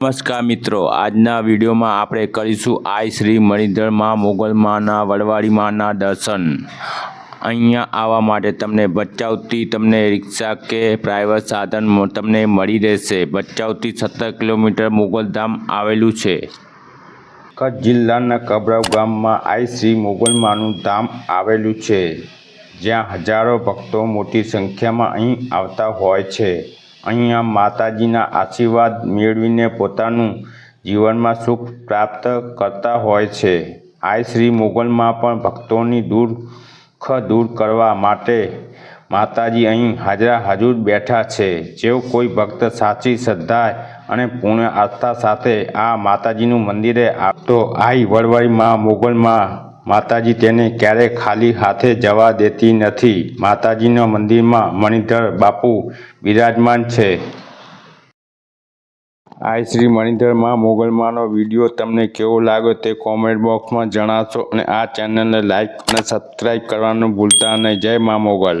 નમસ્કાર મિત્રો, આજના વિડીયોમાં આપણે કરીશું આઈ શ્રી મણિધરમાં મોગલમાના વડવાડીમાના દર્શન. અહીંયા આવવા માટે તમને ભચાઉથી તમને રિક્ષા કે પ્રાઇવેટ સાધન તમને મળી રહેશે. ભચાઉથી સત્તર કિલોમીટર મોગલધામ આવેલું છે. કચ્છ જિલ્લાના કબરાવ ગામમાં આઈ શ્રી મોગલમાનું ધામ આવેલું છે, જ્યાં હજારો ભક્તો મોટી સંખ્યામાં અહીં આવતા હોય છે. અહીંયા માતાજીના આશીર્વાદ મેળવીને પોતાનું જીવનમાં સુખ પ્રાપ્ત કરતા હોય છે. આઈ શ્રી મોગલમાં પણ ભક્તોની દુઃખ દૂર કરવા માટે માતાજી અહીં હાજરા હાજર બેઠા છે. જેઓ કોઈ ભક્ત સાચી શ્રદ્ધા અને પૂર્ણ આસ્થા સાથે આ માતાજીનું મંદિરે આવતો આઈ વડવાડીમાં મોગલમાં માતાજી તેને ક્યારેય ખાલી હાથે જવા દેતી નથી. માતાજીના મંદિરમાં મણિધર બાપુ બિરાજમાન છે. આઈ શ્રી મણિધરમાં મોગલમાંનો વીડિયો તમને કેવો લાગ્યો તે કોમેન્ટ બોક્સમાં જણાવશો અને આ ચેનલને લાઇક અને સબસ્ક્રાઈબ કરવાનું ભૂલતા નહીં. જય મા મોગલ.